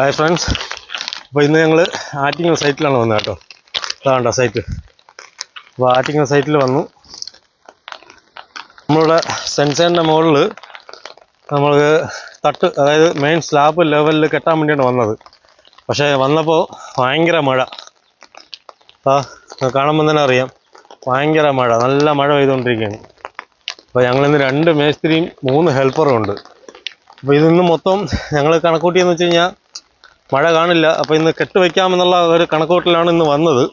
Hi friends അപ്പോൾ ഇന്ന് ഞങ്ങൾ ആറ്റിങ്ങൽ സൈറ്റിലാണ് വന്നത് കേട്ടോ. അതാണ്ടോ സൈറ്റ് അപ്പോൾ ആറ്റിങ്ങൽ സൈറ്റിൽ വന്നു. നമ്മളുടെ സെൻസറിന്റെ മുകളിൽ നമ്മൾ തട്ട് അതായത് മെയിൻ സ്ലാബ് ലെവലിൽ കെട്ടാൻ വേണ്ടിയാണ് വന്നത്. പക്ഷേ വന്നപ്പോൾ ഭയങ്കര മഴ. ആ കാണുമ്പോൾ തന്നെ അറിയാം. ഭയങ്കര മഴ. നല്ല മഴ പെയ്തുകൊണ്ടിരിക്കുകയാണ്. അപ്പോൾ ഞങ്ങളിന്ന് രണ്ട് മേസ്ത്രിയും മൂന്ന് ഹെൽപ്പറും ഉണ്ട്. അപ്പോൾ ഇതിന്ന് മൊത്തം ഞങ്ങൾ കണക്കൂട്ടിയെന്ന് വെച്ച് കഴിഞ്ഞാൽ മഴ കാണില്ല. അപ്പോൾ ഇന്ന് കെട്ടുവയ്ക്കാമെന്നുള്ള ഒരു കണക്കൂട്ടലാണ് ഇന്ന് വന്നത്.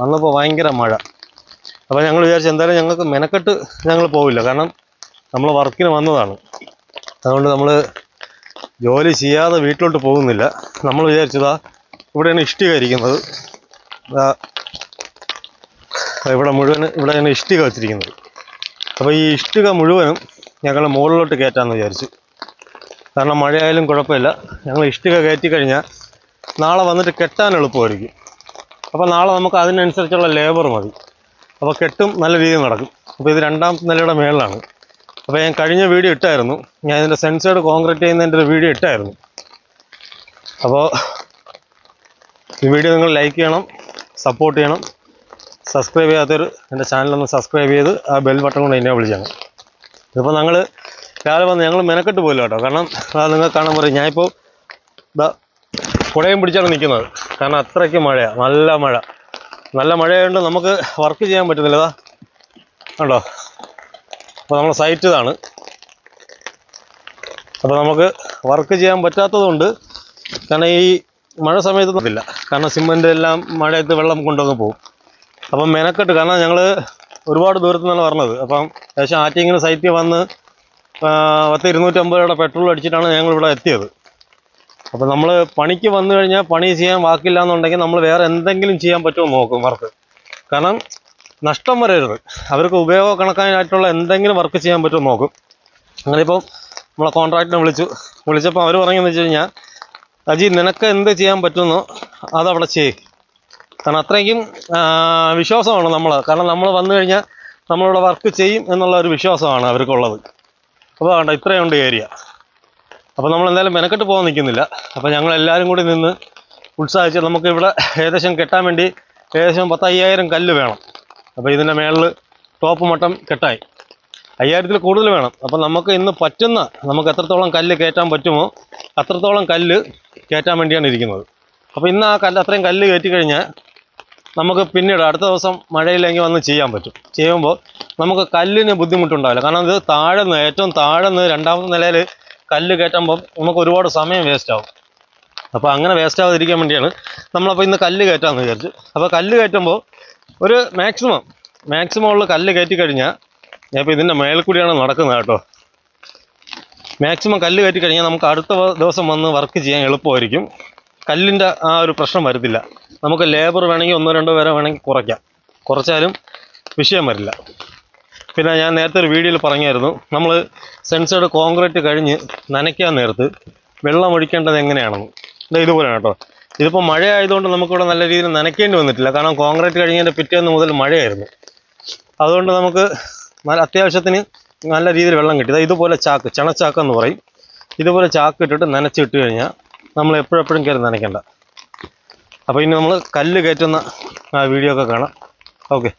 വന്നപ്പോൾ ഭയങ്കര മഴ. അപ്പോൾ ഞങ്ങൾ വിചാരിച്ചു എന്തായാലും ഞങ്ങൾക്ക് മെനക്കെട്ട് ഞങ്ങൾ പോവില്ല. കാരണം നമ്മൾ വർക്കിന് വന്നതാണ്. അതുകൊണ്ട് നമ്മൾ ജോലി ചെയ്യാതെ വീട്ടിലോട്ട് പോകുന്നില്ല. നമ്മൾ വിചാരിച്ചതാ ഇവിടെയാണ് ഇഷ്ടിക ഇരിക്കുന്നത് ഇവിടെ മുഴുവൻ ഇവിടെയാണ് ഇഷ്ടിക വെച്ചിരിക്കുന്നത് അപ്പോൾ ഈ ഇഷ്ടിക മുഴുവനും ഞങ്ങൾ മുകളിലോട്ട് കയറ്റാമെന്ന് വിചാരിച്ചു. കാരണം മഴയായാലും കുഴപ്പമില്ല. ഞങ്ങൾ ഇഷ്ടിക കയറ്റി കഴിഞ്ഞാൽ നാളെ വന്നിട്ട് കെട്ടാൻ എളുപ്പമായിരിക്കും. അപ്പോൾ നാളെ നമുക്ക് അതിനനുസരിച്ചുള്ള ലേബർ മതി. അപ്പോൾ കെട്ടും നല്ല രീതിയിൽ നടക്കും. അപ്പോൾ ഇത് രണ്ടാം നിലയുടെ മേളിലാണ്. അപ്പോൾ ഞാൻ കഴിഞ്ഞ വീഡിയോ ഇട്ടായിരുന്നു. ഞാൻ ഇതിന്റെ സെൻസേഡ് കോൺക്രീറ്റ് ചെയ്യുന്നതിന്റെ ഒരു വീഡിയോ ഇട്ടായിരുന്നു. അപ്പോൾ ഈ വീഡിയോ നിങ്ങൾ ലൈക്ക് ചെയ്യണം സപ്പോർട്ട് ചെയ്യണം. സബ്സ്ക്രൈബ് ചെയ്യാത്തൊരു എന്റെ ചാനലൊന്ന് സബ്സ്ക്രൈബ് ചെയ്ത് ആ ബെൽ ബട്ടൺ കൊണ്ട് എന്നെ വിളിച്ചാണ് ഇതിപ്പോൾ ഞങ്ങൾ രാവിലെ വന്ന് ഞങ്ങൾ മെനക്കെട്ട് പോയില്ല കേട്ടോ. കാരണം നിങ്ങൾ കാണാൻ പറയും ഞാനിപ്പോൾ കുടയും പിടിച്ചാണ് നിൽക്കുന്നത് കാരണം അത്രയ്ക്ക് മഴയാണ് നല്ല മഴ. നല്ല മഴയായതുകൊണ്ട് നമുക്ക് വർക്ക് ചെയ്യാൻ പറ്റുന്നില്ല. ഇതാ. കണ്ടോ? അപ്പോൾ നമ്മൾ സൈറ്റ് ഇതാണ്. അപ്പോൾ നമുക്ക് വർക്ക് ചെയ്യാൻ പറ്റാത്തതുകൊണ്ട് കാരണം ഈ മഴ സമയത്ത് ഇല്ല കാരണം സിമന്റ് എല്ലാം മഴയത്ത് വെള്ളം കൊണ്ടുവന്ന് പോകും അപ്പം മെനക്കെട്ട് കാരണം ഞങ്ങൾ ഒരുപാട് ദൂരത്തു നിന്നാണ് പറഞ്ഞത് അപ്പം ഏകദേശം ആറ്റിങ്ങനെ സൈറ്റിൽ വന്ന് പത്ത് ഇരുന്നൂറ്റമ്പത് രൂപയുടെ പെട്രോൾ അടിച്ചിട്ടാണ് ഞങ്ങൾ ഇവിടെ എത്തിയത്. അപ്പോൾ നമ്മൾ പണിക്ക് വന്നു കഴിഞ്ഞാൽ പണി ചെയ്യാൻ വാക്കില്ല എന്നുണ്ടെങ്കിൽ നമ്മൾ വേറെ എന്തെങ്കിലും ചെയ്യാൻ പറ്റുമോ നോക്കും വർക്ക്? കാരണം നഷ്ടം വരരുത്. അവർക്ക് ഉപയോഗ കണക്കാനായിട്ടുള്ള എന്തെങ്കിലും വർക്ക് ചെയ്യാൻ പറ്റുമോ നോക്കും അങ്ങനെ ഇപ്പം നമ്മളെ കോൺട്രാക്ടറെ വിളിച്ചു. വിളിച്ചപ്പോൾ അവർ പറഞ്ഞെന്ന് വെച്ച് കഴിഞ്ഞാൽ അജി നിനക്ക് എന്ത് ചെയ്യാൻ പറ്റുമെന്നോ അതവിടെ ചെയ്യും. കാരണം അത്രയ്ക്കും വിശ്വാസമാണ് നമ്മൾ കാരണം നമ്മൾ വന്നു കഴിഞ്ഞാൽ നമ്മളിവിടെ വർക്ക് ചെയ്യും എന്നുള്ള ഒരു വിശ്വാസമാണ് അവർക്കുള്ളത്. അപ്പോൾ വേണ്ട ഇത്രയുണ്ട് ഏരിയ. അപ്പോൾ നമ്മൾ എന്തായാലും മെനക്കെട്ട് പോകാൻ നിൽക്കുന്നില്ല. അപ്പോൾ ഞങ്ങൾ എല്ലാവരും കൂടി നിന്ന് ഉത്സാഹിച്ച് നമുക്ക് ഇവിടെ ഏകദേശം കെട്ടാൻ വേണ്ടി ഏകദേശം പത്തയ്യായിരം കല്ല് വേണം. അപ്പോൾ ഇതിന്റെ മേളിൽ ടോപ്പ് മട്ടം കെട്ടായി. അയ്യായിരത്തിൽ കൂടുതൽ വേണം. അപ്പോൾ നമുക്ക് ഇന്ന് പറ്റുന്ന നമുക്ക് എത്രത്തോളം കല്ല് കയറ്റാൻ പറ്റുമോ അത്രത്തോളം കല്ല് കയറ്റാൻ വേണ്ടിയാണ് ഇരിക്കുന്നത്. അപ്പോൾ ഇന്ന് ആ കല്ല് അത്രയും കല്ല് കയറ്റി കഴിഞ്ഞാൽ നമുക്ക് പിന്നീട് അടുത്ത ദിവസം മഴയില്ലെങ്കിൽ വന്ന് ചെയ്യാൻ പറ്റും. ചെയ്യുമ്പോൾ നമുക്ക് കല്ലിന് ബുദ്ധിമുട്ടുണ്ടാവില്ല. കാരണം ഇത് താഴെന്ന് ഏറ്റവും താഴെന്ന് രണ്ടാമത്തെ നിലയിൽ കല്ല് കയറ്റുമ്പോൾ നമുക്ക് ഒരുപാട് സമയം വേസ്റ്റ് ആവും. അപ്പോൾ അങ്ങനെ വേസ്റ്റ് ആവാതിരിക്കാൻ വേണ്ടിയാണ് നമ്മളപ്പോൾ ഇന്ന് കല്ല് കയറ്റാമെന്ന് വിചാരിച്ചു. അപ്പോൾ കല്ല് കയറ്റുമ്പോൾ ഒരു മാക്സിമം മാക്സിമം ഉള്ള കല്ല് കയറ്റി കഴിഞ്ഞാൽ ഞാനിപ്പോൾ ഇതിന്റെ മേളിൽ കൂടിയാണ് നടക്കുന്നത് കേട്ടോ. മാക്സിമം കല്ല് കയറ്റി കഴിഞ്ഞാൽ നമുക്ക് അടുത്ത ദിവസം വന്ന് വർക്ക് ചെയ്യാൻ എളുപ്പമായിരിക്കും. കല്ലിന്റെ ആ ഒരു പ്രശ്നം വരത്തില്ല. നമുക്ക് ലേബർ വേണമെങ്കിൽ ഒന്നോ രണ്ടോ പേരെ വേണമെങ്കിൽ കുറയ്ക്കാം. കുറച്ചാലും വിഷയം വരില്ല. പിന്നെ ഞാൻ നേരത്തെ ഒരു വീഡിയോയിൽ പറഞ്ഞായിരുന്നു നമ്മൾ സെൻസേഡ് കോൺക്രീറ്റ് കഴിഞ്ഞ് നനയ്ക്കാൻ നേരത്ത് വെള്ളം ഒഴിക്കേണ്ടത് എങ്ങനെയാണെന്ന്. ഇത് ഇതുപോലെയാണ് കേട്ടോ. ഇതിപ്പോൾ മഴ ആയതുകൊണ്ട് നമുക്കിവിടെ നല്ല രീതിയിൽ നനയ്ക്കേണ്ടി വന്നിട്ടില്ല. കാരണം കോൺക്രീറ്റ് കഴിഞ്ഞതിന്റെ പിറ്റേന്ന് മുതൽ മഴയായിരുന്നു. അതുകൊണ്ട് നമുക്ക് അത്യാവശ്യത്തിന് നല്ല രീതിയിൽ വെള്ളം കിട്ടി. ഇതുപോലെ ചാക്ക് ചണച്ചാക്ക് എന്ന് പറയും. ഇതുപോലെ ചാക്ക് ഇട്ടിട്ട് നനച്ചിട്ട് കഴിഞ്ഞാൽ നമ്മൾ എപ്പോഴെപ്പോഴും കയറി നനയ്ക്കണ്ട. അപ്പോൾ ഇനി നമ്മൾ കല്ല് കയറ്റുന്ന ആ വീഡിയോ ഒക്കെ കാണാം. ഓക്കെ.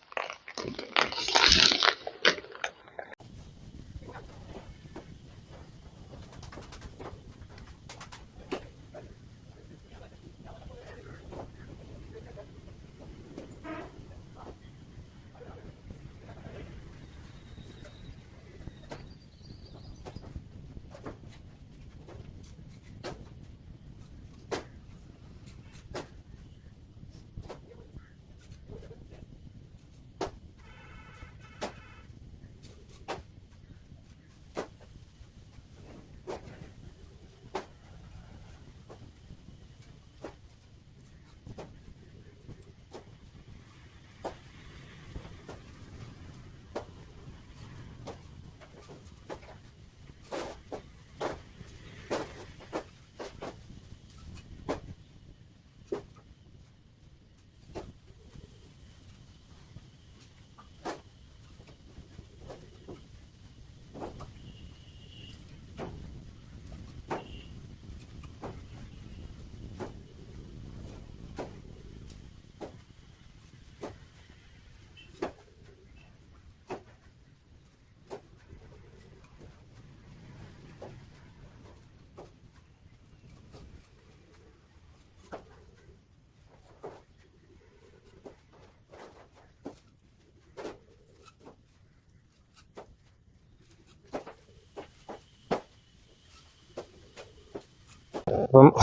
അപ്പം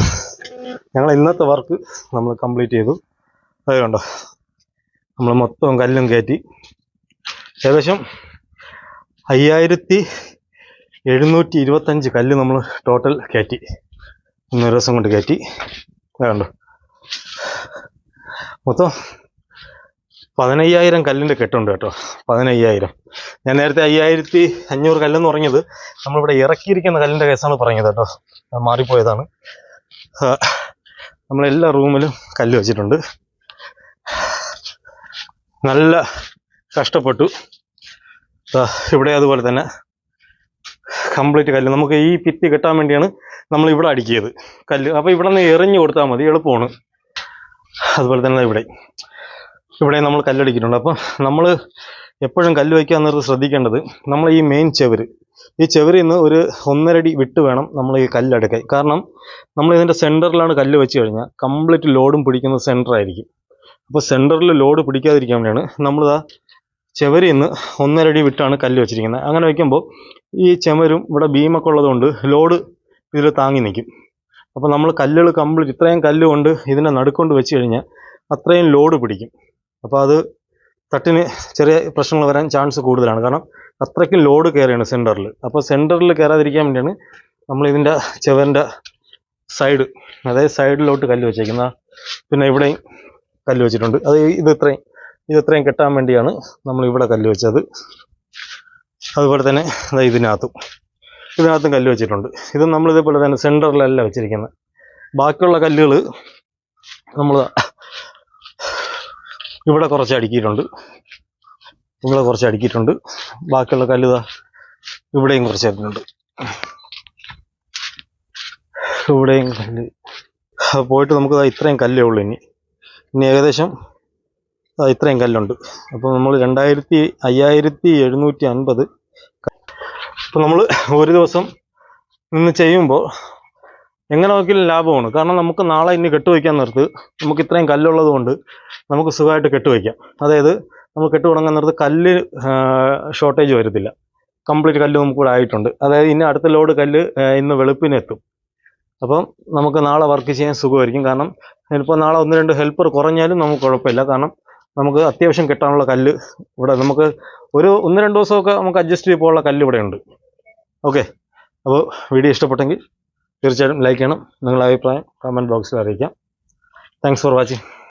ഞങ്ങൾ ഇന്നത്തെ വർക്ക് നമ്മൾ കംപ്ലീറ്റ് ചെയ്തു. അത് കണ്ടോ? നമ്മൾ മൊത്തം കല്ലും കയറ്റി. ഏകദേശം അയ്യായിരത്തി എഴുന്നൂറ്റി ഇരുപത്തഞ്ച് കല്ല് നമ്മൾ ടോട്ടൽ കയറ്റി. ഇന്നൊരു ദിവസം കൊണ്ട് കയറ്റി. അതുകൊണ്ടോ കണ്ടോ? മൊത്തം പതിനയ്യായിരം കല്ലിന്റെ കെട്ടുണ്ട് കേട്ടോ. പതിനയ്യായിരം. ഞാൻ നേരത്തെ അയ്യായിരത്തി അഞ്ഞൂറ് കല്ലെന്ന് പറഞ്ഞത് നമ്മളിവിടെ ഇറക്കിയിരിക്കുന്ന കല്ലിന്റെ കേസാണ് പറഞ്ഞത് കേട്ടോ. മാറിപ്പോയതാണ്. നമ്മളെല്ലാ റൂമിലും കല്ല് വെച്ചിട്ടുണ്ട്. നല്ല കഷ്ടപ്പെട്ടു. ഇവിടെ അതുപോലെ തന്നെ കംപ്ലീറ്റ് കല്ല്. നമുക്ക് ഈ ഭിത്തി കെട്ടാൻ വേണ്ടിയാണ് നമ്മൾ ഇവിടെ അടുക്കിയത് കല്ല്. അപ്പോൾ ഇവിടെ നിന്ന് എറിഞ്ഞു കൊടുത്താൽ മതി എളുപ്പമാണ്. അതുപോലെ തന്നെ ഇവിടെ. ഇവിടെ നമ്മൾ കല്ലടിക്കിട്ടുണ്ട് അപ്പം നമ്മൾ എപ്പോഴും കല്ല് വയ്ക്കുക എന്നത് ശ്രദ്ധിക്കേണ്ടത് നമ്മൾ ഈ മെയിൻ ചെവര്. ഈ ചെവരിൽ നിന്ന് ഒരു ഒന്നരടി വിട്ട് വേണം നമ്മൾ ഈ കല്ലെടുക്കാൻ കാരണം നമ്മൾ ഇതിന്റെ സെന്ററിലാണ് കല്ല് വെച്ച് കഴിഞ്ഞാൽ കംപ്ലീറ്റ് ലോഡും പിടിക്കുന്നത് സെന്റർ ആയിരിക്കും. അപ്പോൾ സെന്ററിൽ ലോഡ് പിടിക്കാതിരിക്കാൻ വേണ്ടിയാണ് നമ്മളിതാ ചെവരിൽ നിന്ന് ഒന്നരടി വിട്ടാണ് കല്ല് വെച്ചിരിക്കുന്നത്. അങ്ങനെ വയ്ക്കുമ്പോൾ ഈ ചെമരും ഇവിടെ ബീമൊക്കെ ഉള്ളതുകൊണ്ട് ലോഡ് ഇതിൽ താങ്ങി നിൽക്കും. അപ്പോൾ നമ്മൾ കല്ലുകൾ കംപ്ലീറ്റ് ഇത്രയും കല്ല് കൊണ്ട് ഇതിനെ നടുക്കൊണ്ട് വെച്ച് കഴിഞ്ഞാൽ അത്രയും ലോഡ് പിടിക്കും. അപ്പോൾ അത് തട്ടിന് ചെറിയ പ്രശ്നങ്ങൾ വരാൻ ചാൻസ് കൂടുതലാണ്. കാരണം അത്രയ്ക്കും ലോഡ് കയറിയാണ് സെന്ററിൽ അപ്പോൾ സെന്ററിൽ കയറാതിരിക്കാൻ വേണ്ടിയാണ് നമ്മൾ ഇതിന്റെ ചെവറിന്റെ സൈഡ് അതായത് സൈഡിലോട്ട് കല്ല് വെച്ചേക്കുന്ന പിന്നെ ഇവിടെയും കല്ല് വെച്ചിട്ടുണ്ട്. അത് ഇത് ഇത്രയും ഇത് ഇത്രയും കെട്ടാൻ വേണ്ടിയാണ് നമ്മൾ ഇവിടെ കല്ല് വെച്ചത്. അതുപോലെ തന്നെ ഇതിനകത്തും. ഇതിനകത്തും കല്ല് വെച്ചിട്ടുണ്ട്. ഇത് നമ്മൾ ഇതേപോലെ തന്നെ സെന്ററിലല്ല വെച്ചിരിക്കുന്നത്. ബാക്കിയുള്ള കല്ലുകൾ നമ്മൾ ഇവിടെ കുറച്ച് അടുക്കിയിട്ടുണ്ട്. ഇവിടെ കുറച്ച് അടുക്കിയിട്ടുണ്ട്. ബാക്കിയുള്ള കല്ലുത ഇവിടെയും കുറച്ച് അടുക്കുന്നുണ്ട് ഇവിടെയും കല്ല്. പോയിട്ട് നമുക്ക് ഇത്രയും കല്ലേ ഉള്ളൂ ഇനി. ഇനി ഏകദേശം ഇത്രയും കല്ലുണ്ട്. അപ്പോൾ നമ്മൾ രണ്ടായിരത്തി അയ്യായിരത്തി എഴുന്നൂറ്റി അൻപത്. അപ്പോൾ നമ്മൾ ഒരു ദിവസം നിന്ന് ചെയ്യുമ്പോൾ എങ്ങനെ നോക്കിയാലും ലാഭമാണ്. കാരണം നമുക്ക് നാളെ ഇനി കെട്ടുവയ്ക്കാൻ നിർത്ത്. നമുക്ക് ഇത്രയും കല്ലുള്ളത് കൊണ്ട് നമുക്ക് സുഖമായിട്ട് കെട്ടുവയ്ക്കാം അതായത് നമ്മൾ കെട്ട് തുടങ്ങാൻ നിർത്ത് കല്ല് ഷോർട്ടേജ് വരത്തില്ല. കംപ്ലീറ്റ് കല്ല് നമുക്ക് ഇവിടെ ആയിട്ടുണ്ട്. അതായത് ഇനി അടുത്ത ലോഡ് കല്ല് ഇന്ന് വെളുപ്പിനെത്തും അപ്പം നമുക്ക് നാളെ വർക്ക് ചെയ്യാൻ സുഖമായിരിക്കും. കാരണം ഇപ്പോൾ നാളെ ഒന്ന് രണ്ട് ഹെൽപ്പർ കുറഞ്ഞാലും നമുക്ക് കുഴപ്പമില്ല. കാരണം നമുക്ക് അത്യാവശ്യം കെട്ടാനുള്ള കല്ല് ഇവിടെ നമുക്ക് ഒരു ഒന്ന് രണ്ട് ദിവസമൊക്കെ നമുക്ക് അഡ്ജസ്റ്റ് ചെയ്ത് പോകാനുള്ള കല്ല് ഇവിടെ ഉണ്ട്. ഓക്കെ അപ്പോൾ വീഡിയോ ഇഷ്ടപ്പെട്ടെങ്കിൽ തീർച്ചയായിട്ടും ലൈക്ക് ചെയ്യണം. നിങ്ങളുടെ അഭിപ്രായം കമന്റ് ബോക്സിൽ അറിയിക്കാം. Thanks for watching